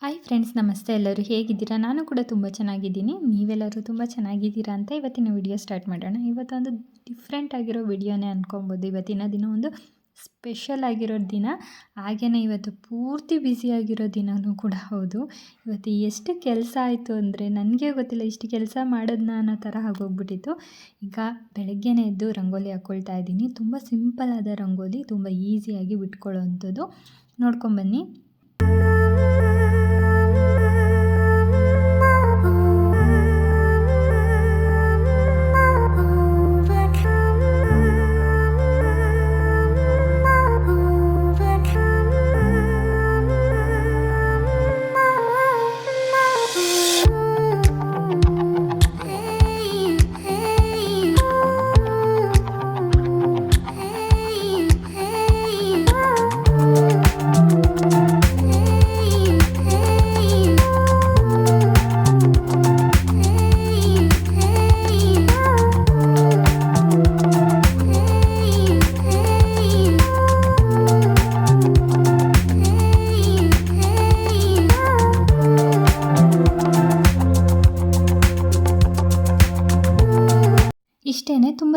Hi friends ನಮಸ್ತೆ. ಎಲ್ಲರೂ ಹೇಗಿದ್ದೀರಾ? ನಾನು ಕೂಡ ತುಂಬ ಚೆನ್ನಾಗಿದ್ದೀನಿ. ನೀವೆಲ್ಲರೂ ತುಂಬ ಚೆನ್ನಾಗಿದ್ದೀರಾ ಅಂತ ಇವತ್ತಿನ ವಿಡಿಯೋ ಸ್ಟಾರ್ಟ್ ಮಾಡೋಣ. ಇವತ್ತೊಂದು ಡಿಫ್ರೆಂಟ್ ಆಗಿರೋ ವಿಡಿಯೋನೇ ಅನ್ಕೊಬೋದು. ಇವತ್ತಿನ ದಿನ ಒಂದು ಸ್ಪೆಷಲ್ ಆಗಿರೋ ದಿನ ಹಾಗೆಯೇ ಇವತ್ತು ಪೂರ್ತಿ ಬ್ಯುಸಿಯಾಗಿರೋ ದಿನವೂ ಕೂಡ ಹೌದು. ಇವತ್ತು ಎಷ್ಟು ಕೆಲಸ ಆಯಿತು ಅಂದರೆ ನನಗೆ ಗೊತ್ತಿಲ್ಲ ಇಷ್ಟು ಕೆಲಸ ಮಾಡೋದನ್ನ ಅನ್ನೋ ಥರ ಆಗೋಗ್ಬಿಟ್ಟಿತ್ತು. ಈಗ ಬೆಳಗ್ಗೆನೇ ಎದ್ದು ರಂಗೋಲಿ ಹಾಕ್ಕೊಳ್ತಾ ಇದ್ದೀನಿ. ತುಂಬ ಸಿಂಪಲ್ ಆದ ರಂಗೋಲಿ, ತುಂಬ ಈಸಿಯಾಗಿ ಬಿಟ್ಕೊಳ್ಳೋ ಅಂಥದ್ದು ನೋಡ್ಕೊಂಬನ್ನಿ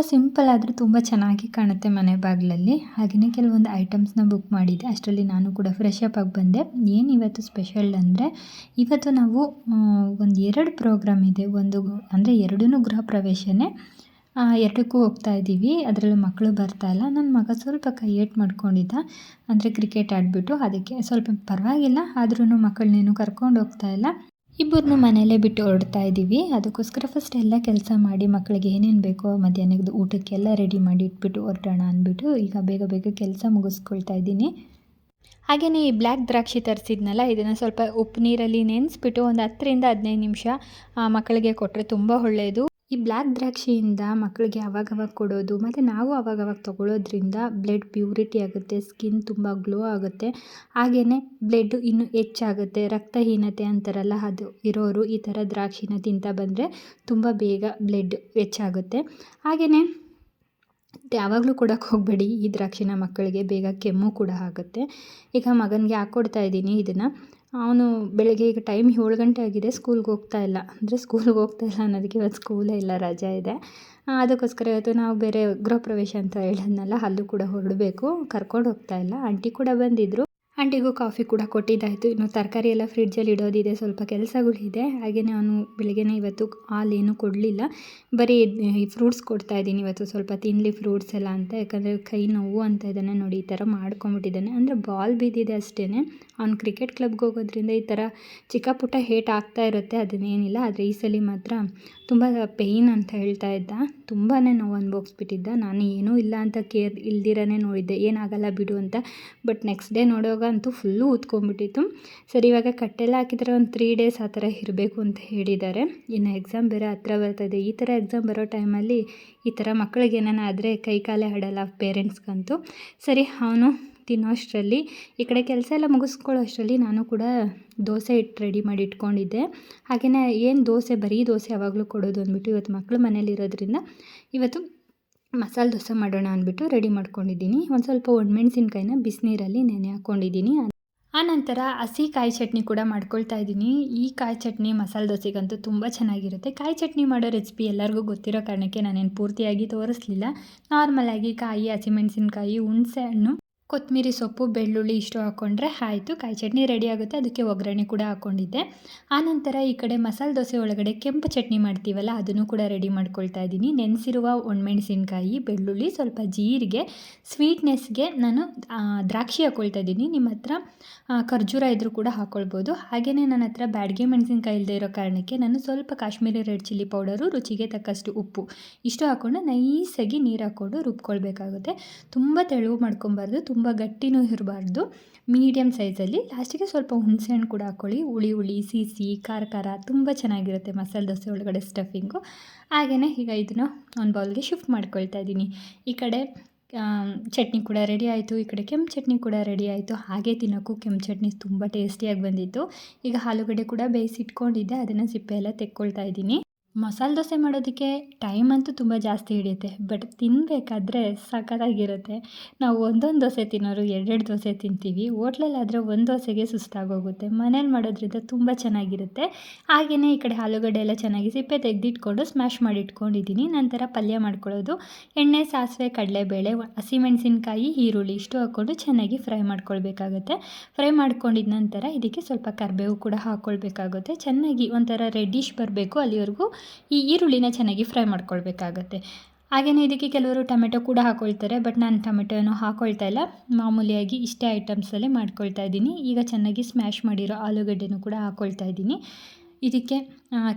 ಸಿಂಪಲ್ ಆದರೂ ತುಂಬ ಚೆನ್ನಾಗಿ ಕಾಣುತ್ತೆ ಮನೆ ಬಾಗಿಲಲ್ಲಿ. ಹಾಗೆಯೇ ಕೆಲವೊಂದು ಐಟಮ್ಸ್ನ ಬುಕ್ ಮಾಡಿದ್ದೆ. ಅಷ್ಟರಲ್ಲಿ ನಾನು ಕೂಡ ಫ್ರೆಶ್ ಅಪ್ ಆಗಿ ಬಂದೆ. ಏನು ಇವತ್ತು ಸ್ಪೆಷಲ್ ಅಂದರೆ, ಇವತ್ತು ನಾವು ಒಂದು ಎರಡು ಪ್ರೋಗ್ರಾಮ್ ಇದೆ. ಒಂದು ಅಂದರೆ ಎರಡೂ ಗೃಹ ಪ್ರವೇಶನೇ ಎರಡಕ್ಕೂ ಹೋಗ್ತಾ ಇದ್ದೀವಿ ಅದರಲ್ಲೂ ಮಕ್ಕಳು ಬರ್ತಾ ಇಲ್ಲ. ನನ್ನ ಮಗ ಸ್ವಲ್ಪ ಕೈ ಏಟ್ ಮಾಡ್ಕೊಂಡಿದ್ದ. ಅಂದರೆ ಕ್ರಿಕೆಟ್ ಆಡಿಬಿಟ್ಟು, ಅದಕ್ಕೆ ಸ್ವಲ್ಪ ಪರವಾಗಿಲ್ಲ. ಆದ್ರೂ ಮಕ್ಕಳನ್ನೇನು ಕರ್ಕೊಂಡು ಹೋಗ್ತಾ ಇಲ್ಲ. ಇಬ್ಬರನ್ನೂ ಮನೆಯಲ್ಲೇ ಬಿಟ್ಟು ಹೊರಡ್ತಾ ಇದ್ದೀವಿ. ಅದಕ್ಕೋಸ್ಕರ ಫಸ್ಟ್ ಎಲ್ಲ ಕೆಲಸ ಮಾಡಿ ಮಕ್ಕಳಿಗೆ ಏನೇನು ಬೇಕೋ ಮಧ್ಯಾಹ್ನದ ಊಟಕ್ಕೆಲ್ಲ ರೆಡಿ ಮಾಡಿ ಇಟ್ಬಿಟ್ಟು ಹೊರಡೋಣ ಅಂದ್ಬಿಟ್ಟು ಈಗ ಬೇಗ ಬೇಗ ಕೆಲಸ ಮುಗಿಸ್ಕೊಳ್ತಾ ಇದ್ದೀನಿ. ಹಾಗೆಯೇ ಈ ಬ್ಲ್ಯಾಕ್ ದ್ರಾಕ್ಷಿ ತರಿಸಿದ್ನಲ್ಲ, ಇದನ್ನು ಸ್ವಲ್ಪ ಉಪ್ಪು ನೀರಲ್ಲಿ ನೆನೆಸ್ಬಿಟ್ಟು ಒಂದು ಹತ್ತರಿಂದ ಹದಿನೈದು ನಿಮಿಷ ಮಕ್ಕಳಿಗೆ ಕೊಟ್ಟರೆ ತುಂಬ ಒಳ್ಳೆಯದು ಈ ಬ್ಲ್ಯಾಕ್ ದ್ರಾಕ್ಷಿಯಿಂದ ಮಕ್ಕಳಿಗೆ ಅವಾಗವಾಗ ಕೊಡೋದು, ಮತ್ತು ನಾವು ಅವಾಗವಾಗ ತೊಗೊಳ್ಳೋದ್ರಿಂದ ಬ್ಲಡ್ ಪ್ಯೂರಿಟಿ ಆಗುತ್ತೆ, ಸ್ಕಿನ್ ತುಂಬ ಗ್ಲೋ ಆಗುತ್ತೆ. ಹಾಗೆಯೇ ಬ್ಲಡ್ ಇನ್ನೂ ಹೆಚ್ಚಾಗುತ್ತೆ, ರಕ್ತಹೀನತೆ ಅಂತಾರಲ್ಲ, ಅದು ಇರೋರು ಈ ಥರ ದ್ರಾಕ್ಷಿನ ತಿಂತಾ ಬಂದರೆ ತುಂಬ ಬೇಗ ಬ್ಲಡ್ ಹೆಚ್ಚಾಗುತ್ತೆ. ಹಾಗೆಯೇ ಯಾವಾಗಲೂ ಕೊಡೋಕ್ಕೆ ಹೋಗಬೇಡಿ, ಈ ದ್ರಾಕ್ಷಿನ ಮಕ್ಕಳಿಗೆ ಬೇಗ ಕೆಮ್ಮು ಕೂಡ ಆಗುತ್ತೆ. ಈಗ ಮಗನಿಗೆ ಹಾಕ್ಕೊಡ್ತಾ ಇದ್ದೀನಿ ಇದನ್ನು. ಅವನು ಬೆಳಗ್ಗೆ ಈಗ ಟೈಮ್ ಏಳು ಗಂಟೆ ಆಗಿದೆ, ಸ್ಕೂಲ್ಗೆ ಹೋಗ್ತಾ ಇಲ್ಲ. ಅಂದರೆ ಸ್ಕೂಲ್ಗೆ ಹೋಗ್ತಾ ಇಲ್ಲ ಅನ್ನೋದಕ್ಕೆ ಇವತ್ತು ಸ್ಕೂಲೇ ಇಲ್ಲ, ರಜೆ ಇದೆ. ಅದಕ್ಕೋಸ್ಕರ ಇವತ್ತು ನಾವು ಬೇರೆ ಗೃಹ ಪ್ರವೇಶ ಅಂತ ಹೇಳಿದ್ನಲ್ಲ, ಅಲ್ಲೂ ಕೂಡ ಹೊರಡಬೇಕು, ಕರ್ಕೊಂಡು ಹೋಗ್ತಾ ಇಲ್ಲ. ಆಂಟಿ ಕೂಡ ಬಂದಿದ್ದರು ಆಂಟಿಗೂ ಕಾಫಿ ಕೂಡ ಕೊಟ್ಟಿದ್ದಾಯಿತು. ಇನ್ನು ತರಕಾರಿ ಎಲ್ಲ ಫ್ರಿಡ್ಜಲ್ಲಿ ಇಡೋದಿದೆ. ಸ್ವಲ್ಪ ಕೆಲಸಗಳಿದೆ ಹಾಗೆಯೇ ನಾನು ಬೆಳಗ್ಗೆನೇ ಇವತ್ತು ಹಾಲೇನು ಕೊಡಲಿಲ್ಲ. ಬರೀ ಈ ಫ್ರೂಟ್ಸ್ ಕೊಡ್ತಾ ಇದ್ದೀನಿ ಇವತ್ತು. ಸ್ವಲ್ಪ ತಿನ್ನಲಿ ಫ್ರೂಟ್ಸ್ ಎಲ್ಲ ಅಂತ. ಯಾಕಂದರೆ ಕೈ ನೋವು ಅಂತ ಇದ್ದಾನೆ ನೋಡಿ ಈ ಥರ ಮಾಡ್ಕೊಂಬಿಟ್ಟಿದ್ದಾನೆ. ಅಂದರೆ ಬಾಲ್ ಬಿದ್ದಿದೆ ಅಷ್ಟೇ ಅವ್ನು ಕ್ರಿಕೆಟ್ ಕ್ಲಬ್ಗೆ ಹೋಗೋದ್ರಿಂದ ಈ ಥರ ಚಿಕ್ಕ ಪುಟ್ಟ ಹೇಟ್ ಆಗ್ತಾ ಇರುತ್ತೆ. ಅದನ್ನೇನಿಲ್ಲ. ಆದರೆ ಈ ಸಲ ಮಾತ್ರ ತುಂಬ ಪೇಯ್ನ್ ಅಂತ ಹೇಳ್ತಾ ಇದ್ದ. ತುಂಬಾ ನೋವು ಅನುಭವಿಸ್ಬಿಟ್ಟಿದ್ದ. ನಾನು ಏನೂ ಇಲ್ಲ ಅಂತ ಕೇರ್ ಇಲ್ದಿರನೇ ನೋಡಿದ್ದೆ. ಏನಾಗಲ್ಲ ಬಿಡು ಅಂತ. ಬಟ್ ನೆಕ್ಸ್ಟ್ ಡೇ ಅಂತೂ ಫುಲ್ಲು ಊದ್ಕೊಂಡ್ಬಿಟ್ಟಿತ್ತು ಸರಿ, ಇವಾಗ ಕಟ್ಟೆಲ್ಲ ಹಾಕಿದರೆ ಒಂದು ತ್ರೀ ಡೇಸ್ ಆ ಥರ ಇರಬೇಕು ಅಂತ ಹೇಳಿದ್ದಾರೆ. ಇನ್ನು ಎಕ್ಸಾಮ್ ಬೇರೆ ಹತ್ರ ಬರ್ತದೆ. ಈ ಥರ ಎಕ್ಸಾಮ್ ಬರೋ ಟೈಮಲ್ಲಿ ಈ ಥರ ಮಕ್ಕಳಿಗೆ ಆದರೆ ಕೈ ಕಾಲೇ ಆಡೋಲ್ಲ ಪೇರೆಂಟ್ಸ್ಗಂತೂ ಸರಿ, ಅವನು ತಿನ್ನೋ ಅಷ್ಟರಲ್ಲಿ ಈ ಕಡೆ ಕೆಲಸ ಎಲ್ಲ ಮುಗಿಸ್ಕೊಳ್ಳೋ ಅಷ್ಟರಲ್ಲಿ ನಾನು ಕೂಡ ದೋಸೆ ಇಟ್ಟು ರೆಡಿ ಮಾಡಿ ಇಟ್ಕೊಂಡಿದ್ದೆ. ಹಾಗೆಯೇ ಏನು ದೋಸೆ, ಬರೀ ದೋಸೆ ಯಾವಾಗಲೂ ಕೊಡೋದು ಅಂದ್ಬಿಟ್ಟು ಇವತ್ತು ಮಕ್ಕಳು ಮನೇಲಿರೋದ್ರಿಂದ ಇವತ್ತು ಮಸಾಲೆ ದೋಸೆ ಮಾಡೋಣ ಅಂದ್ಬಿಟ್ಟು ರೆಡಿ ಮಾಡ್ಕೊಂಡಿದ್ದೀನಿ. ಒಂದು ಸ್ವಲ್ಪ ಒಣಮೆಣ್ಸಿನ್ಕಾಯಿನ ಬಿಸಿನೀರಲ್ಲಿ ನೆನೆ ಹಾಕ್ಕೊಂಡಿದ್ದೀನಿ ಆನಂತರ ಹಸಿ ಕಾಯಿ ಚಟ್ನಿ ಕೂಡ ಮಾಡ್ಕೊಳ್ತಾ ಇದ್ದೀನಿ. ಈ ಕಾಯಿ ಚಟ್ನಿ ಮಸಾಲೆ ದೋಸೆಗಂತೂ ತುಂಬ ಚೆನ್ನಾಗಿರುತ್ತೆ. ಕಾಯಿ ಚಟ್ನಿ ಮಾಡೋ ರೆಸಿಪಿ ಎಲ್ಲರಿಗೂ ಗೊತ್ತಿರೋ ಕಾರಣಕ್ಕೆ ನಾನೇನು ಪೂರ್ತಿಯಾಗಿ ತೋರಿಸ್ಲಿಲ್ಲ. ನಾರ್ಮಲಾಗಿ ಕಾಯಿ ಹಸಿಮೆಣಸಿನ್ಕಾಯಿ ಹುಣಸೆ ಹಣ್ಣು ಕೊತ್ತಂಬರಿ ಸೊಪ್ಪು, ಬೆಳ್ಳುಳ್ಳಿ ಇಷ್ಟು ಹಾಕ್ಕೊಂಡ್ರೆ ಆಯಿತು. ಕಾಯಿ ಚಟ್ನಿ ರೆಡಿ ಆಗುತ್ತೆ. ಅದಕ್ಕೆ ಒಗ್ಗರಣೆ ಕೂಡ ಹಾಕ್ಕೊಂಡಿದ್ದೆ ಆನಂತರ ಈ ಕಡೆ ಮಸಾಲೆ ದೋಸೆ ಒಳಗಡೆ ಕೆಂಪು ಚಟ್ನಿ ಮಾಡ್ತೀವಲ್ಲ, ಅದನ್ನು ಕೂಡ ರೆಡಿ ಮಾಡ್ಕೊಳ್ತಾ ಇದ್ದೀನಿ. ನೆನೆಸಿರುವ ಒಣಮೆಣಸಿನ್ಕಾಯಿ, ಬೆಳ್ಳುಳ್ಳಿ, ಸ್ವಲ್ಪ ಜೀರಿಗೆ ಸ್ವೀಟ್ನೆಸ್ಗೆ ನಾನು ದ್ರಾಕ್ಷಿ ಹಾಕ್ಕೊಳ್ತಾ ಇದ್ದೀನಿ. ನಿಮ್ಮ ಹತ್ರ ಖರ್ಜೂರ ಇದ್ದರೂ ಕೂಡ ಹಾಕ್ಕೊಳ್ಬೋದು ಹಾಗೆಯೇ ನನ್ನ ಹತ್ರ ಬ್ಯಾಡ್ಗೆ ಮೆಣಸಿನ್ಕಾಯಿ ಇಲ್ಲದೆ ಇರೋ ಕಾರಣಕ್ಕೆ ನಾನು ಸ್ವಲ್ಪ ಕಾಶ್ಮೀರಿ ರೆಡ್ ಚಿಲ್ಲಿ ಪೌಡರು ರುಚಿಗೆ ತಕ್ಕಷ್ಟು ಉಪ್ಪು ಇಷ್ಟು ಹಾಕ್ಕೊಂಡು ನೈಸಾಗಿ ನೀರು ಹಾಕ್ಕೊಂಡು ರುಬ್ಕೊಳ್ಬೇಕಾಗುತ್ತೆ. ತುಂಬ ತೆಳುವು ಮಾಡ್ಕೊಬಾರ್ದು ತುಂಬ ತುಂಬ ಗಟ್ಟಿನೂ ಇರಬಾರ್ದು. ಮೀಡಿಯಮ್ ಸೈಜಲ್ಲಿ. ಲಾಸ್ಟಿಗೆ ಸ್ವಲ್ಪ ಹುಣಸೆಹಣ್ಣು ಕೂಡ ಹಾಕ್ಕೊಳ್ಳಿ. ಹುಳಿ ಹುಳಿ ಸಿಹಿ ಖಾರ ಖಾರ ತುಂಬ ಚೆನ್ನಾಗಿರುತ್ತೆ ಮಸಾಲೆ ದೋಸೆ ಒಳಗಡೆ ಸ್ಟಫಿಂಗು. ಹಾಗೆಯೇ ಈಗ ಇದನ್ನು ಒಂದು ಬೌಲ್ಗೆ ಶಿಫ್ಟ್ ಮಾಡ್ಕೊಳ್ತಾ ಇದ್ದೀನಿ. ಈ ಕಡೆ ಚಟ್ನಿ ಕೂಡ ರೆಡಿ ಆಯಿತು. ಈ ಕಡೆ ಕೆಂಪು ಚಟ್ನಿ ಕೂಡ ರೆಡಿ ಆಯಿತು. ಹಾಗೆ ತಿನ್ನೋಕ್ಕೂ ಕೆಂಪು ಚಟ್ನಿ ತುಂಬ ಟೇಸ್ಟಿಯಾಗಿ ಬಂದಿತ್ತು. ಈಗ ಆಲೂಗಡ್ಡೆ ಕೂಡ ಬೇಯಿಸಿಟ್ಕೊಂಡಿದ್ದೆ. ಅದನ್ನು ಸಿಪ್ಪೆ ಎಲ್ಲ ತೆಕ್ಕೊಳ್ತಾ ಇದ್ದೀನಿ. ಮಸಾಲೆ ದೋಸೆ ಮಾಡೋದಕ್ಕೆ ಟೈಮ್ ಅಂತೂ ತುಂಬ ಜಾಸ್ತಿ ಹಿಡಿಯುತ್ತೆ ಬಟ್ ತಿನ್ನಬೇಕಾದ್ರೆ ಸಖತ್ತಾಗಿರುತ್ತೆ. ನಾವು ಒಂದೊಂದು ದೋಸೆ ತಿನ್ನೋರು ಎರಡೆರಡು ದೋಸೆ ತಿಂತೀವಿ, ಹೋಟ್ಲಲ್ಲಾದರೆ ಒಂದು ದೋಸೆಗೆ ಸುಸ್ತಾಗೋಗುತ್ತೆ. ಮನೇಲಿ ಮಾಡೋದ್ರಿಂದ ತುಂಬ ಚೆನ್ನಾಗಿರುತ್ತೆ. ಹಾಗೆಯೇ ಈ ಕಡೆ ಆಲೂಗಡ್ಡೆ ಎಲ್ಲ ಚೆನ್ನಾಗಿ ಸಿಪ್ಪೆ ತೆಗೆದಿಟ್ಕೊಂಡು ಸ್ಮ್ಯಾಶ್ ಮಾಡಿ ಇಟ್ಕೊಂಡಿದ್ದೀನಿ ನಂತರ ಪಲ್ಯ ಮಾಡ್ಕೊಳ್ಳೋದು. ಎಣ್ಣೆ, ಸಾಸಿವೆ, ಕಡಲೆಬೇಳೆ, ಹಸಿಮೆಣಸಿನ್ಕಾಯಿ, ಈರುಳ್ಳಿ ಇಷ್ಟು ಹಾಕ್ಕೊಂಡು ಚೆನ್ನಾಗಿ ಫ್ರೈ ಮಾಡ್ಕೊಳ್ಬೇಕಾಗುತ್ತೆ. ಫ್ರೈ ಮಾಡ್ಕೊಂಡಿದ ನಂತರ ಇದಕ್ಕೆ ಸ್ವಲ್ಪ ಕರಿಬೇವು ಕೂಡ ಹಾಕ್ಕೊಳ್ಬೇಕಾಗುತ್ತೆ. ಚೆನ್ನಾಗಿ ಒಂಥರ ರೆಡ್ಡಿಶ್ ಬರಬೇಕು ಅಲ್ಲಿವರೆಗೂ. ಈ ಈರುಳ್ಳಿನ ಚೆನ್ನಾಗಿ ಫ್ರೈ ಮಾಡ್ಕೊಳ್ಬೇಕಾಗತ್ತೆ. ಹಾಗೆಯೇ ಇದಕ್ಕೆ ಕೆಲವರು ಟೊಮೆಟೊ ಕೂಡ ಹಾಕ್ಕೊಳ್ತಾರೆ ಬಟ್ ನಾನು ಟೊಮೆಟೊ ಹಾಕೊಳ್ತಾ ಇಲ್ಲ. ಮಾಮೂಲಿಯಾಗಿ ಇಷ್ಟೇ ಐಟಮ್ಸಲ್ಲೇ ಮಾಡ್ಕೊಳ್ತಾ ಇದ್ದೀನಿ. ಈಗ ಚೆನ್ನಾಗಿ ಸ್ಮ್ಯಾಶ್ ಮಾಡಿರೋ ಆಲೂಗಡ್ಡೆನೂ ಕೂಡ ಹಾಕ್ಕೊಳ್ತಾ ಇದ್ದೀನಿ. ಇದಕ್ಕೆ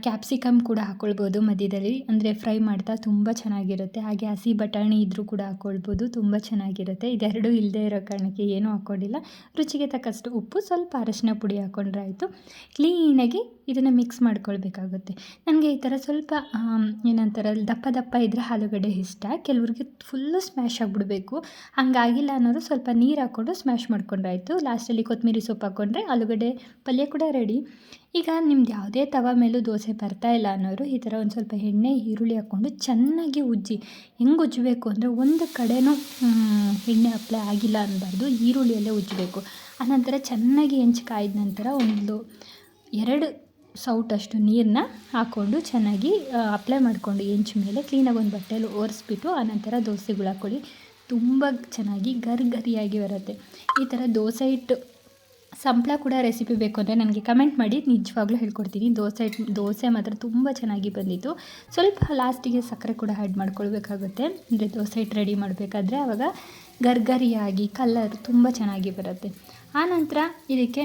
ಕ್ಯಾಪ್ಸಿಕಮ್ ಕೂಡ ಹಾಕ್ಕೊಳ್ಬೋದು ಮಧ್ಯದಲ್ಲಿ. ಅಂದರೆ ಫ್ರೈ ಮಾಡ್ತಾ ತುಂಬ ಚೆನ್ನಾಗಿರುತ್ತೆ. ಹಾಗೆ ಹಸಿ ಬಟಾಣಿ ಇದ್ದರೂ ಕೂಡ ಹಾಕ್ಕೊಳ್ಬೋದು ತುಂಬ ಚೆನ್ನಾಗಿರುತ್ತೆ. ಇದೆರಡೂ ಇಲ್ಲದೆ ಇರೋ ಕಾರಣಕ್ಕೆ ಏನೂ ಹಾಕ್ಕೊಂಡಿಲ್ಲ ರುಚಿಗೆ ತಕ್ಕಷ್ಟು ಉಪ್ಪು, ಸ್ವಲ್ಪ ಅರಶಿನ ಪುಡಿ ಹಾಕ್ಕೊಂಡ್ರೆ ಆಯಿತು. ಕ್ಲೀನಾಗಿ ಇದನ್ನು ಮಿಕ್ಸ್ ಮಾಡ್ಕೊಳ್ಬೇಕಾಗುತ್ತೆ. ನನಗೆ ಈ ಥರ ಸ್ವಲ್ಪ ಏನಂತಾರೆ, ದಪ್ಪ ದಪ್ಪ ಇದ್ದರೆ ಆಲೂಗಡ್ಡೆ ಇಷ್ಟ. ಕೆಲವ್ರಿಗೆ ಫುಲ್ಲು ಸ್ಮ್ಯಾಶ್ ಆಗಿಬಿಡಬೇಕು. ಹಂಗಾಗಿಲ್ಲ ಅನ್ನೋರು ಸ್ವಲ್ಪ ನೀರು ಹಾಕ್ಕೊಂಡು ಸ್ಮ್ಯಾಶ್ ಮಾಡ್ಕೊಂಡ್ರೆ ಆಯಿತು. ಲಾಸ್ಟಲ್ಲಿ ಕೊತ್ತಂಬರಿ ಸೊಪ್ಪು ಹಾಕ್ಕೊಂಡ್ರೆ ಆಲೂಗಡ್ಡೆ ಪಲ್ಯ ಕೂಡ ರೆಡಿ ಈಗ ನಿಮ್ದು ಯಾವುದೇ ತವ ಮೇಲೂ ದೋಸೆ ಬರ್ತಾ ಇಲ್ಲ ಅನ್ನೋರು ಈ ಥರ ಒಂದು ಸ್ವಲ್ಪ ಎಣ್ಣೆ, ಈರುಳ್ಳಿ ಹಾಕ್ಕೊಂಡು ಚೆನ್ನಾಗಿ ಉಜ್ಜಿ. ಹೆಂಗೆ ಉಜ್ಜಬೇಕು ಅಂದರೆ ಒಂದು ಕಡೆನೂ ಎಣ್ಣೆ ಅಪ್ಲೈ ಆಗಿಲ್ಲ ಅನ್ನಬಾರ್ದು ಈರುಳ್ಳಿಯಲ್ಲೇ ಉಜ್ಜಬೇಕು. ಆನಂತರ ಚೆನ್ನಾಗಿ ಹೆಂಚು ಕಾಯ್ದ ನಂತರ ಒಂದು ಎರಡು ಸೌಟಷ್ಟು ನೀರನ್ನ ಹಾಕ್ಕೊಂಡು ಚೆನ್ನಾಗಿ ಅಪ್ಲೈ ಮಾಡಿಕೊಂಡು ಹೆಂಚು ಮೇಲೆ ಕ್ಲೀನಾಗಿ ಒಂದು ಬಟ್ಟೆಯಲ್ಲಿ ಒರೆಸ್ಬಿಟ್ಟು ಆನಂತರ ದೋಸೆಗಳು ಹಾಕ್ಕೊಳ್ಳಿ. ತುಂಬ ಚೆನ್ನಾಗಿ ಗರಿ ಗರಿಯಾಗಿ ಬರುತ್ತೆ. ಈ ಥರ ದೋಸೆ ಹಿಟ್ಟು ಸಂಪ್ಳ ಕೂಡ ರೆಸಿಪಿ ಬೇಕು ಅಂದರೆ ನನಗೆ ಕಮೆಂಟ್ ಮಾಡಿ ನಿಜವಾಗ್ಲೂ ಹೇಳ್ಕೊಡ್ತೀನಿ. ದೋಸೆ ದೋಸೆ ಮಾತ್ರ ತುಂಬ ಚೆನ್ನಾಗಿ ಬಂದಿತ್ತು. ಸ್ವಲ್ಪ ಲಾಸ್ಟಿಗೆ ಸಕ್ಕರೆ ಕೂಡ ಆ್ಯಡ್ ಮಾಡ್ಕೊಳ್ಬೇಕಾಗುತ್ತೆ. ಅಂದರೆ ದೋಸೆ ಹಿಟ್ಟು ರೆಡಿ ಮಾಡಬೇಕಾದ್ರೆ ಆವಾಗ ಗರ್ಗರಿಯಾಗಿ ಕಲರ್ ತುಂಬ ಚೆನ್ನಾಗಿ ಬರುತ್ತೆ. ಆನಂತರ ಇದಕ್ಕೆ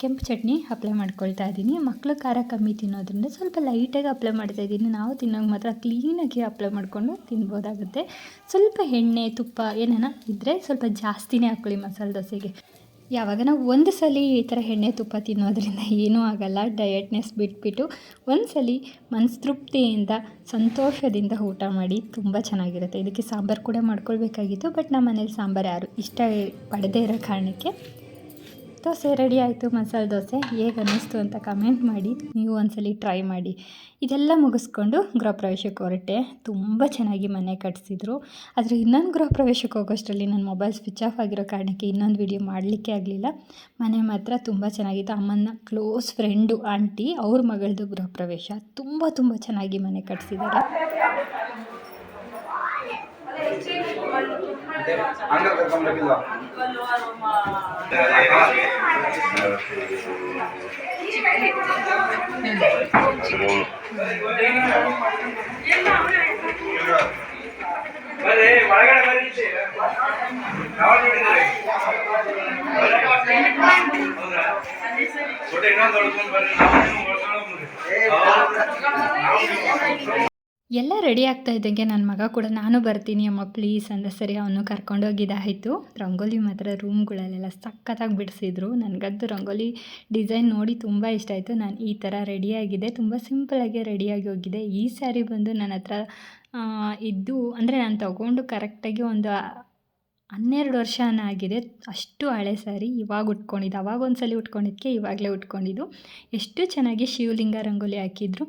ಕೆಂಪು ಚಟ್ನಿ ಅಪ್ಲೈ ಮಾಡ್ಕೊಳ್ತಾ ಇದ್ದೀನಿ. ಮಕ್ಕಳು ಖಾರ ಕಮ್ಮಿ ತಿನ್ನೋದ್ರಿಂದ ಸ್ವಲ್ಪ ಲೈಟಾಗಿ ಅಪ್ಲೈ ಮಾಡ್ತಾ ಇದ್ದೀನಿ. ನಾವು ತಿನ್ನೋಕೆ ಮಾತ್ರ ಕ್ಲೀನಾಗಿ ಅಪ್ಲೈ ಮಾಡಿಕೊಂಡು ತಿನ್ಬೋದಾಗುತ್ತೆ. ಸ್ವಲ್ಪ ಎಣ್ಣೆ, ತುಪ್ಪ ಏನೇನ ಇದ್ದರೆ ಸ್ವಲ್ಪ ಜಾಸ್ತಿನೇ ಹಾಕ್ಕೊಳ್ಳಿ ಮಸಾಲೆ ದೋಸೆಗೆ. ಯಾವಾಗ ನಾವು ಒಂದು ಸಲ ಈ ಥರ ಎಣ್ಣೆ ತುಪ್ಪ ತಿನ್ನೋದ್ರಿಂದ ಏನೂ ಆಗೋಲ್ಲ. ಡಯಟ್ನೆಸ್ ಬಿಟ್ಬಿಟ್ಟು ಒಂದು ಸಲ ಮನಸ್ಸು ತೃಪ್ತಿಯಿಂದ, ಸಂತೋಷದಿಂದ ಊಟ ಮಾಡಿ ತುಂಬ ಚೆನ್ನಾಗಿರುತ್ತೆ. ಇದಕ್ಕೆ ಸಾಂಬಾರು ಕೂಡ ಮಾಡ್ಕೊಳ್ಬೇಕಾಗಿತ್ತು, ಬಟ್ ನಮ್ಮ ಮನೇಲಿ ಸಾಂಬಾರು ಯಾರು ಇಷ್ಟ ಪಡದೇ ಇರೋ ಕಾರಣಕ್ಕೆ ದೋಸೆ ರೆಡಿ ಆಯಿತು, ಮಸಾಲೆ ದೋಸೆ. ಹೇಗೆ ಅನ್ನಿಸ್ತು ಅಂತ ಕಮೆಂಟ್ ಮಾಡಿ. ನೀವು ಒಂದ್ಸಲಿ ಟ್ರೈ ಮಾಡಿ. ಇದೆಲ್ಲ ಮುಗಿಸ್ಕೊಂಡು ಗೃಹ ಪ್ರವೇಶಕ್ಕೆ ಹೊರಟೆ. ತುಂಬ ಚೆನ್ನಾಗಿ ಮನೆ ಕಟ್ಸಿದ್ರು. ಆದರೆ ಇನ್ನೊಂದು ಗೃಹ ಪ್ರವೇಶಕ್ಕೆ ಹೋಗೋಷ್ಟರಲ್ಲಿ ನನ್ನ ಮೊಬೈಲ್ ಸ್ವಿಚ್ ಆಫ್ ಆಗಿರೋ ಕಾರಣಕ್ಕೆ ಇನ್ನೊಂದು ವಿಡಿಯೋ ಮಾಡಲಿಕ್ಕೆ ಆಗಲಿಲ್ಲ. ಮನೆ ಮಾತ್ರ ತುಂಬ ಚೆನ್ನಾಗಿತ್ತು. ಅಮ್ಮನ ಕ್ಲೋಸ್ ಫ್ರೆಂಡು ಆಂಟಿ ಅವ್ರ ಮಗಳದು ಗೃಹ ಪ್ರವೇಶ. ತುಂಬ ತುಂಬ ಚೆನ್ನಾಗಿ ಮನೆ ಕಟ್ಟಿಸಿದ್ದಾರೆ ಬರ್ರಿ ಒಳಗಡೆ ಬರ್ರಿ ಯಾವಾಗ ನೋಡಿದ್ರಿ ಹೌದಾ ಫೋಟೋ ಇನ್ನೊಂದು ಹೊಡ್ಕೊಂಡು ಬರ್ರಿ ನಾವು ಎಲ್ಲ ರೆಡಿ ಆಗ್ತಾ ಇದ್ದಂಗೆ ನನ್ನ ಮಗ ಕೂಡ ನಾನು ಬರ್ತೀನಿ, ಅಮ್ಮ ಪ್ಲೀಸ್ ಅಂದ ಸರಿ ಅವನು ಕರ್ಕೊಂಡೋಗಿದ್ದಾಯಿತು ರಂಗೋಲಿ ಮಾತ್ರ ರೂಮ್ಗಳಲ್ಲೆಲ್ಲ ಸಖತ್ತಾಗಿ ಬಿಡಿಸಿದ್ರು. ನನಗಂತೂ ರಂಗೋಲಿ ಡಿಸೈನ್ ನೋಡಿ ತುಂಬ ಇಷ್ಟ ಆಯಿತು. ನಾನು ಈ ಥರ ರೆಡಿಯಾಗಿದೆ ತುಂಬ ಸಿಂಪಲಾಗಿ ರೆಡಿಯಾಗಿ ಹೋಗಿದೆ. ಈ ಸ್ಯಾರಿ ಬಂದು ನನ್ನ ಹತ್ರ ಇದ್ದು ಅಂದರೆ ನಾನು ತೊಗೊಂಡು ಕರೆಕ್ಟಾಗಿ ಒಂದು ಹನ್ನೆರಡು ವರ್ಷನ ಆಗಿದೆ ಅಷ್ಟು ಹಳೆ ಸ್ಯಾರಿ ಇವಾಗ ಉಟ್ಕೊಂಡಿದ್ದು, ಅವಾಗ ಒಂದು ಸಲ ಉಟ್ಕೊಂಡಿದ್ದಕ್ಕೆ ಇವಾಗಲೇ ಉಟ್ಕೊಂಡಿದ್ದು. ಎಷ್ಟು ಚೆನ್ನಾಗಿ ಶಿವಲಿಂಗ ರಂಗೋಲಿ ಹಾಕಿದ್ರು.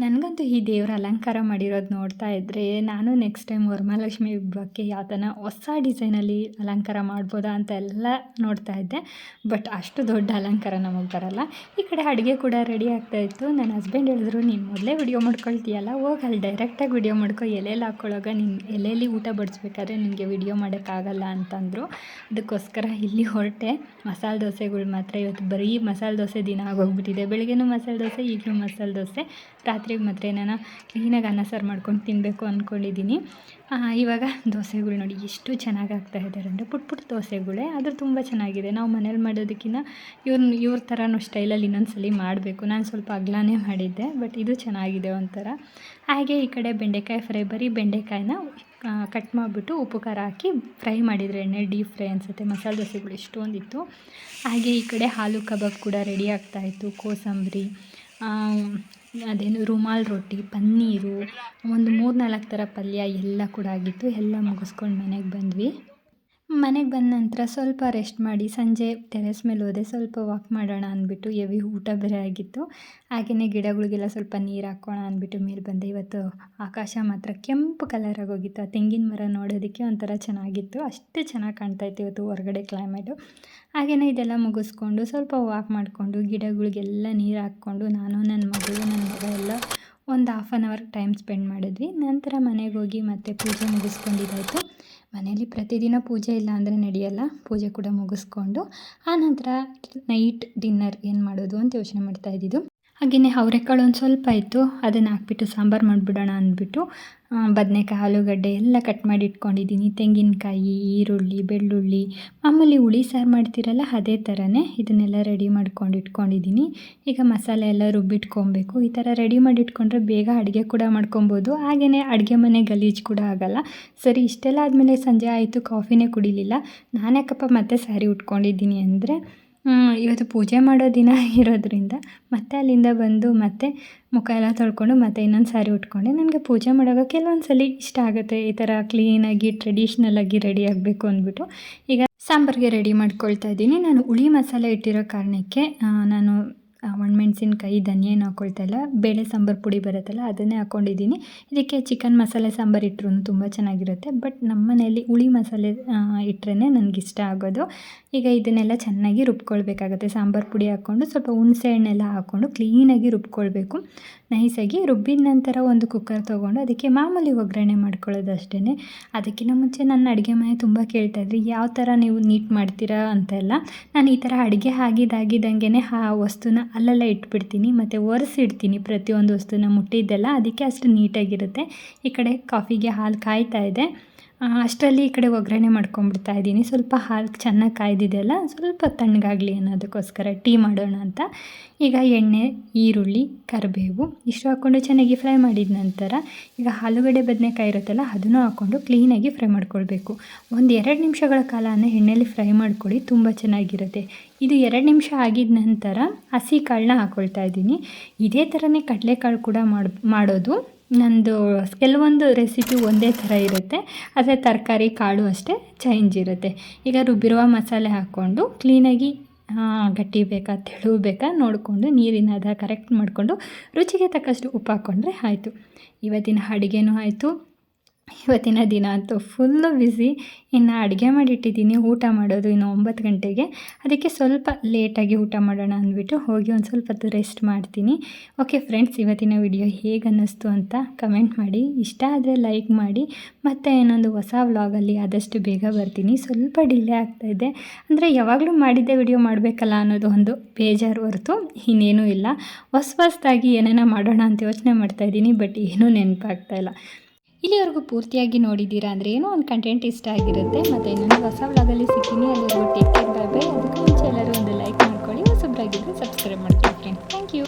ನನಗಂತೂ ಈ ದೇವರ ಅಲಂಕಾರ ಮಾಡಿರೋದು ನೋಡ್ತಾ ಇದ್ದರೆ ನಾನು ನೆಕ್ಸ್ಟ್ ಟೈಮ್ ವರಮಹಾಲಕ್ಷ್ಮಿ ಹಬ್ಬಕ್ಕೆ ಯಾವ ಥರ ಹೊಸ ಡಿಸೈನಲ್ಲಿ ಅಲಂಕಾರ ಮಾಡ್ಬೋದಾ ಅಂತ ಎಲ್ಲ ನೋಡ್ತಾ ಇದ್ದೆ. ಬಟ್ ಅಷ್ಟು ದೊಡ್ಡ ಅಲಂಕಾರ ನಮಗೆ ಬರಲ್ಲ. ಈ ಕಡೆ ಅಡುಗೆ ಕೂಡ ರೆಡಿ ಆಗ್ತಾ ಇತ್ತು. ನನ್ನ ಹಸ್ಬೆಂಡ್ ಹೇಳಿದ್ರು, ನೀನು ಮೊದಲೇ ವಿಡಿಯೋ ಮಾಡ್ಕೊಳ್ತೀಯಲ್ಲ? ಹೋಗಿ ಅಲ್ಲಿ ಡೈರೆಕ್ಟಾಗಿ ವಿಡಿಯೋ ಮಾಡ್ಕೊ. ಎಲೆಯಲ್ಲಿ ಹಾಕ್ಕೊಳ್ಳೋಗ ನಿನ್ನ ಎಲೆಯಲ್ಲಿ ಊಟ ಬಡಿಸ್ಬೇಕಾದ್ರೆ ನಿನಗೆ ವಿಡಿಯೋ ಮಾಡೋಕ್ಕಾಗಲ್ಲ ಅಂತಂದರು. ಅದಕ್ಕೋಸ್ಕರ ಇಲ್ಲಿ ಹೊರಟೆ. ಮಸಾಲೆ ದೋಸೆಗಳು ಮಾತ್ರ ಇವತ್ತು ಬರೀ ಮಸಾಲೆ ದೋಸೆ ದಿನ ಆಗೋಗ್ಬಿಟ್ಟಿದೆ ಬೆಳಗ್ಗೆನೂ ಮಸಾಲೆ ದೋಸೆ, ಈಗಲೂ ಮಸಾಲೆ ದೋಸೆ ರಾತ್ರಿಗೆ ಮಾತ್ರ ಏನಾನ ಕ್ಲೀನಾಗಿ ಅನ್ನ ಸಾರು ಮಾಡ್ಕೊಂಡು ತಿನ್ನಬೇಕು ಅಂದ್ಕೊಂಡಿದ್ದೀನಿ ಇವಾಗ ದೋಸೆಗಳು ನೋಡಿ ಎಷ್ಟು ಚೆನ್ನಾಗಿ ಆಗ್ತಾ ಇದ್ದಾರೆ ಅಂದರೆ ಪುಟ್ ಪುಟ್ ದೋಸೆಗಳೇ. ಆದರೂ ತುಂಬ ಚೆನ್ನಾಗಿದೆ. ನಾವು ಮನೇಲಿ ಮಾಡೋದಕ್ಕಿಂತ ಇವ್ರ ಇವ್ರ ಥರನೂ ಸ್ಟೈಲಲ್ಲಿ ಇನ್ನೊಂದು ಸಲ ಮಾಡಬೇಕು. ನಾನು ಸ್ವಲ್ಪ ಅಗ್ಲಾನೇ ಮಾಡಿದ್ದೆ, ಬಟ್ ಇದು ಚೆನ್ನಾಗಿದೆ ಒಂಥರ. ಹಾಗೆ ಈ ಕಡೆ ಬೆಂಡೆಕಾಯಿ ಫ್ರೈ, ಬರೀ ಬೆಂಡೆಕಾಯಿನ ಕಟ್ ಮಾಡಿಬಿಟ್ಟು ಉಪ್ಪು, ಖಾರ ಹಾಕಿ ಫ್ರೈ ಮಾಡಿದರೆ ಎಣ್ಣೆ, ಡೀಪ್ ಫ್ರೈ ಅನಿಸುತ್ತೆ. ಮಸಾಲೆ ದೋಸೆಗಳು ಎಷ್ಟೊಂದಿತ್ತು. ಹಾಗೆ ಈ ಕಡೆ ಹಾಲು ಕಬಾಬ್ ಕೂಡ ರೆಡಿ ಆಗ್ತಾಯಿತ್ತು ಕೋಸಂಬರಿ ಅದೇನು ರುಮಾಲ್ ರೊಟ್ಟಿ, ಪನ್ನೀರು, ಒಂದು ಮೂರು ನಾಲ್ಕು ಥರ ಪಲ್ಯ ಎಲ್ಲ ಕೂಡ ಆಗಿತ್ತು. ಎಲ್ಲ ಮುಗಿಸ್ಕೊಂಡು ಮನೆಗೆ ಬಂದ್ವಿ. ಮನೆಗೆ ಬಂದ ನಂತರ ಸ್ವಲ್ಪ ರೆಸ್ಟ್ ಮಾಡಿ ಸಂಜೆ ಟೆರೆಸ್ ಮೇಲೆ ಹೋದೆ, ಸ್ವಲ್ಪ ವಾಕ್ ಮಾಡೋಣ ಅಂದ್ಬಿಟ್ಟು ಎವಿ ಊಟ ಬೇರೆ ಆಗಿತ್ತು. ಹಾಗೆಯೇ ಗಿಡಗಳಿಗೆಲ್ಲ ಸ್ವಲ್ಪ ನೀರು ಹಾಕೋಣ ಅಂದ್ಬಿಟ್ಟು ಮೇಲೆ ಬಂದೆ. ಇವತ್ತು ಆಕಾಶ ಮಾತ್ರ ಕೆಂಪು ಕಲರ್ ಆಗೋಗಿತ್ತು ಆ ತೆಂಗಿನ ಮರ ನೋಡೋದಕ್ಕೆ ಒಂಥರ ಚೆನ್ನಾಗಿತ್ತು. ಅಷ್ಟೇ ಚೆನ್ನಾಗಿ ಕಾಣ್ತಾ ಇತ್ತು ಇವತ್ತು ಹೊರಗಡೆ ಕ್ಲೈಮೇಟು ಹಾಗೆಯೇ ಇದೆಲ್ಲ ಮುಗಿಸ್ಕೊಂಡು ಸ್ವಲ್ಪ ವಾಕ್ ಮಾಡಿಕೊಂಡು ಗಿಡಗಳಿಗೆಲ್ಲ ನೀರು ಹಾಕ್ಕೊಂಡು ನಾನು ನನ್ನ ಮಗಳು ನನ್ನ ಮಗ ಎಲ್ಲ ಒಂದು half an hour time spend ಮಾಡಿದ್ವಿ. ನಂತರ ಮನೆಗೆ ಹೋಗಿ ಮತ್ತೆ ಪೂಜೆ ಮುಗಿಸ್ಕೊಂಡಿದ್ದಾಯಿತು. ಮನೇಲಿ ಪ್ರತಿದಿನ ಪೂಜೆ ಇಲ್ಲ ಅಂದರೆ ನಡೆಯಲ್ಲ. ಪೂಜೆ ಕೂಡ ಮುಗಿಸ್ಕೊಂಡು, ಆನಂತರ ನೈಟ್ ಡಿನ್ನರ್ ಏನು ಮಾಡೋದು ಅಂತ ಯೋಚನೆ ಮಾಡ್ತಾ ಇದ್ದಿದ್ದು. ಹಾಗೆಯೇ ಅವರೆಕಾಳು ಒಂದು ಸ್ವಲ್ಪ ಇತ್ತು, ಅದನ್ನು ಹಾಕ್ಬಿಟ್ಟು ಸಾಂಬಾರು ಮಾಡಿಬಿಡೋಣ ಅಂದ್ಬಿಟ್ಟು ಬದನೆಕಾಯಿ, ಆಲೂಗಡ್ಡೆ ಎಲ್ಲ ಕಟ್ ಮಾಡಿ ಇಟ್ಕೊಂಡಿದ್ದೀನಿ. ತೆಂಗಿನಕಾಯಿ, ಈರುಳ್ಳಿ, ಬೆಳ್ಳುಳ್ಳಿ, ಮಾಮೂಲಿ ಹುಳಿ ಸಾರು ಮಾಡ್ತೀರಲ್ಲ ಅದೇ ಥರನೇ ಇದನ್ನೆಲ್ಲ ರೆಡಿ ಮಾಡ್ಕೊಂಡು ಇಟ್ಕೊಂಡಿದ್ದೀನಿ. ಈಗ ಮಸಾಲೆ ಎಲ್ಲ ರುಬ್ಬಿಟ್ಕೊಬೇಕು. ಈ ಥರ ರೆಡಿ ಮಾಡಿ ಇಟ್ಕೊಂಡ್ರೆ ಬೇಗ ಅಡುಗೆ ಕೂಡ ಮಾಡ್ಕೊಬೋದು. ಹಾಗೆಯೇ ಅಡುಗೆ ಮನೆ ಗಲೀಜು ಕೂಡ ಆಗೋಲ್ಲ. ಸರಿ, ಇಷ್ಟೆಲ್ಲ ಆದಮೇಲೆ ಸಂಜೆ ಆಯಿತು, ಕಾಫಿನೇ ಕುಡಿಲಿಲ್ಲ. ನಾನ್ಯಾಕಪ್ಪ ಮತ್ತೆ ಸ್ಯಾರಿ ಉಟ್ಕೊಂಡಿದ್ದೀನಿ ಅಂದರೆ ಇವತ್ತು ಪೂಜೆ ಮಾಡೋ ದಿನ ಇರೋದ್ರಿಂದ ಮತ್ತೆ ಅಲ್ಲಿಂದ ಬಂದು ಮತ್ತೆ ಮುಖ ಎಲ್ಲ ತೊಳ್ಕೊಂಡು ಮತ್ತೆ ಇನ್ನೊಂದು ಸಾರಿ ಉಟ್ಕೊಂಡೆ. ನನಗೆ ಪೂಜೆ ಮಾಡೋಕೆ ಕೆಲವೊಂದು ಸಲ ಇಷ್ಟ ಆಗುತ್ತೆ. ಈ ಥರ ಕ್ಲೀನಾಗಿ ಟ್ರೆಡಿಷ್ನಲಾಗಿ ರೆಡಿ ಆಗಬೇಕು ಅಂದ್ಬಿಟ್ಟು. ಈಗ ಸಾಂಬಾರಿಗೆ ರೆಡಿ ಮಾಡ್ಕೊಳ್ತಾ ಇದ್ದೀನಿ. ನಾನು ಹುಳಿ ಮಸಾಲೆ ಇಟ್ಟಿರೋ ಕಾರಣಕ್ಕೆ ನಾನು ಒಣಮೆಣ್ಸಿನ್ಕಾಯಿ ಧನಿಯಾ ಏನು ಹಾಕ್ಕೊಳ್ತಾ ಬೇಳೆ ಸಾಂಬಾರು ಪುಡಿ ಬರುತ್ತಲ್ಲ, ಅದನ್ನೇ ಹಾಕ್ಕೊಂಡಿದ್ದೀನಿ ಇದಕ್ಕೆ ಚಿಕನ್ ಮಸಾಲೆ ಸಾಂಬಾರು ಇಟ್ಟರು ತುಂಬ ಚೆನ್ನಾಗಿರುತ್ತೆ. ಬಟ್ ನಮ್ಮ ಮನೆಯಲ್ಲಿ ಹುಳಿ ಮಸಾಲೆ ಇಟ್ಟರೆ ನನಗಿಷ್ಟ ಆಗೋದು. ಈಗ ಇದನ್ನೆಲ್ಲ ಚೆನ್ನಾಗಿ ರುಬ್ಕೊಳ್ಬೇಕಾಗುತ್ತೆ. ಸಾಂಬಾರು ಪುಡಿ ಹಾಕ್ಕೊಂಡು ಸ್ವಲ್ಪ ಹುಣಸೆ ಹಣ್ಣೆಲ್ಲ ಹಾಕ್ಕೊಂಡು ಕ್ಲೀನಾಗಿ ರುಬ್ಕೊಳ್ಬೇಕು. ನೈಸಾಗಿ ರುಬ್ಬಿದ ನಂತರ ಒಂದು ಕುಕ್ಕರ್ ತೊಗೊಂಡು ಅದಕ್ಕೆ ಮಾಮೂಲಿ ಒಗ್ಗರಣೆ ಮಾಡ್ಕೊಳ್ಳೋದು ಅಷ್ಟೇ ಅದಕ್ಕಿಂತ ಮುಂಚೆ ನನ್ನ ಅಡುಗೆ ಮನೆ ತುಂಬ ಕೇಳ್ತಾಯಿದ್ರಿ ಯಾವ ಥರ ನೀವು ನೀಟ್ ಮಾಡ್ತೀರಾ? ಅಂತೆಲ್ಲ. ನಾನು ಈ ಥರ ಅಡುಗೆ ಆಗಿದ್ದಾಗಿದ್ದಂಗೆ ಆ ವಸ್ತುನ ಅಲ್ಲೆಲ್ಲ ಇಟ್ಬಿಡ್ತೀನಿ, ಮತ್ತು ಒರೆಸಿಡ್ತೀನಿ ಪ್ರತಿಯೊಂದು ವಸ್ತುನ ಮುಟ್ಟಿದ್ದೆಲ್ಲ, ಅದಕ್ಕೆ ಅಷ್ಟು ನೀಟಾಗಿರುತ್ತೆ. ಈ ಕಡೆ ಕಾಫಿಗೆ ಹಾಲು ಕಾಯ್ತಾ ಇದೆ. ಅಷ್ಟರಲ್ಲಿ ಈ ಕಡೆ ಒಗ್ಗರಣೆ ಮಾಡ್ಕೊಂಡ್ಬಿಡ್ತಾ ಇದ್ದೀನಿ. ಸ್ವಲ್ಪ ಹಾಲು ಚೆನ್ನಾಗಿ ಕಾಯ್ದಿದೆಯಲ್ಲ ಸ್ವಲ್ಪ ತಣ್ಣಗಾಗಲಿ ಅನ್ನೋದಕ್ಕೋಸ್ಕರ ಟೀ ಮಾಡೋಣ ಅಂತ. ಈಗ ಎಣ್ಣೆ, ಈರುಳ್ಳಿ, ಕರಿಬೇವು ಇಷ್ಟು ಹಾಕ್ಕೊಂಡು ಚೆನ್ನಾಗಿ ಫ್ರೈ ಮಾಡಿದ ನಂತರ ಈಗ ಆಲೂಗಡ್ಡೆ ಬದನೆಕಾಯಿ ಇರುತ್ತಲ್ಲ, ಅದನ್ನು ಹಾಕ್ಕೊಂಡು ಕ್ಲೀನಾಗಿ ಫ್ರೈ ಮಾಡ್ಕೊಳ್ಬೇಕು. ಒಂದು ಎರಡು ನಿಮಿಷಗಳ ಕಾಲನ ಎಣ್ಣೆಯಲ್ಲಿ ಫ್ರೈ ಮಾಡ್ಕೊಳ್ಳಿ, ತುಂಬ ಚೆನ್ನಾಗಿರುತ್ತೆ. ಇದು ಎರಡು ನಿಮಿಷ ಆಗಿದ ನಂತರ ಹಸಿ ಕಾಳನ್ನ ಹಾಕ್ಕೊಳ್ತಾ ಇದ್ದೀನಿ. ಇದೇ ಥರನೇ ಕಡಲೆಕಾಳು ಕೂಡ ಮಾಡಿ, ಮಾಡೋದು. ನಂದು ಕೆಲವೊಂದು ರೆಸಿಪಿ ಒಂದೇ ಥರ ಇರುತ್ತೆ. ಆದರೆ ತರಕಾರಿ, ಕಾಳು ಅಷ್ಟೇ ಚೇಂಜ್ ಇರುತ್ತೆ. ಈಗ ರುಬ್ಬಿರುವ ಮಸಾಲೆ ಹಾಕ್ಕೊಂಡು ಕ್ಲೀನಾಗಿ ಗಟ್ಟಿ ಬೇಕಾ, ತೆಳು ಬೇಕಾ ನೋಡಿಕೊಂಡು ನೀರಿನ ಅದ ಕರೆಕ್ಟ್ ಮಾಡಿಕೊಂಡು ರುಚಿಗೆ ತಕ್ಕಷ್ಟು ಉಪ್ಪು ಹಾಕ್ಕೊಂಡ್ರೆ ಆಯಿತು. ಇವತ್ತಿನ ಅಡುಗೆನೂ ಆಯಿತು. ಇವತ್ತಿನ ದಿನ ಅಂತೂ ಫುಲ್ಲು ಬ್ಯುಸಿ ಇನ್ನು ಅಡುಗೆ ಮಾಡಿಟ್ಟಿದ್ದೀನಿ, ಊಟ ಮಾಡೋದು ಇನ್ನು ಒಂಬತ್ತು ಗಂಟೆಗೆ. ಅದಕ್ಕೆ ಸ್ವಲ್ಪ ಲೇಟಾಗಿ ಊಟ ಮಾಡೋಣ ಅಂದ್ಬಿಟ್ಟು ಹೋಗಿ ಒಂದು ಸ್ವಲ್ಪ ಹೊತ್ತು ರೆಸ್ಟ್ ಮಾಡ್ತೀನಿ. ಓಕೆ ಫ್ರೆಂಡ್ಸ್ ಇವತ್ತಿನ ವಿಡಿಯೋ ಹೇಗೆ ಅನ್ನಿಸ್ತು ಅಂತ ಕಮೆಂಟ್ ಮಾಡಿ. ಇಷ್ಟ ಆದರೆ ಲೈಕ್ ಮಾಡಿ. ಮತ್ತು ಇನ್ನೊಂದು ಹೊಸ ವ್ಲಾಗಲ್ಲಿ ಆದಷ್ಟು ಬೇಗ ಬರ್ತೀನಿ. ಸ್ವಲ್ಪ ಡಿಲೇ ಆಗ್ತಾಯಿದೆ ಅಂದರೆ ಯಾವಾಗಲೂ ಮಾಡಿದ್ದೆ ವಿಡಿಯೋ ಮಾಡಬೇಕಲ್ಲ ಅನ್ನೋದು ಒಂದು ಬೇಜಾರು ಹೊರತು ಇನ್ನೇನೂ ಇಲ್ಲ. ಹೊಸ ಹೊಸದಾಗಿ ಏನೇನೋ ಮಾಡೋಣ ಅಂತ ಯೋಚನೆ ಮಾಡ್ತಾಯಿದ್ದೀನಿ ಬಟ್ ಏನೂ ನೆನಪಾಗ್ತಾಯಿಲ್ಲ ಇಲ್ಲಿವರೆಗೂ ಪೂರ್ತಿಯಾಗಿ ನೋಡಿದ್ದೀರಾ ಅಂದರೆ ಏನೋ ಒಂದು ಕಂಟೆಂಟ್ ಇಷ್ಟ ಆಗಿರುತ್ತೆ. ಮತ್ತು ಇನ್ನೊಂದು ಹೊಸ ವ್ಲಾಗಲ್ಲಿ ಸಿಗ್ತೀನಿ. ಅಲ್ಲಿವರೆಗೂ ಟೇಕ್ ಕೇರ್ ಬೈ ಬೈ ಅದಕ್ಕೆ ಮುಂಚೆ ಎಲ್ಲರೂ ಒಂದು ಲೈಕ್ ಮಾಡ್ಕೊಳ್ಳಿ ಹೊಸಬ್ರಾಗಿದ್ದರೆ ಸಬ್ಸ್ಕ್ರೈಬ್ ಮಾಡ್ಕೊಳ್ಳಿ ಫ್ರೆಂಡ್ಸ್ ಥ್ಯಾಂಕ್ ಯು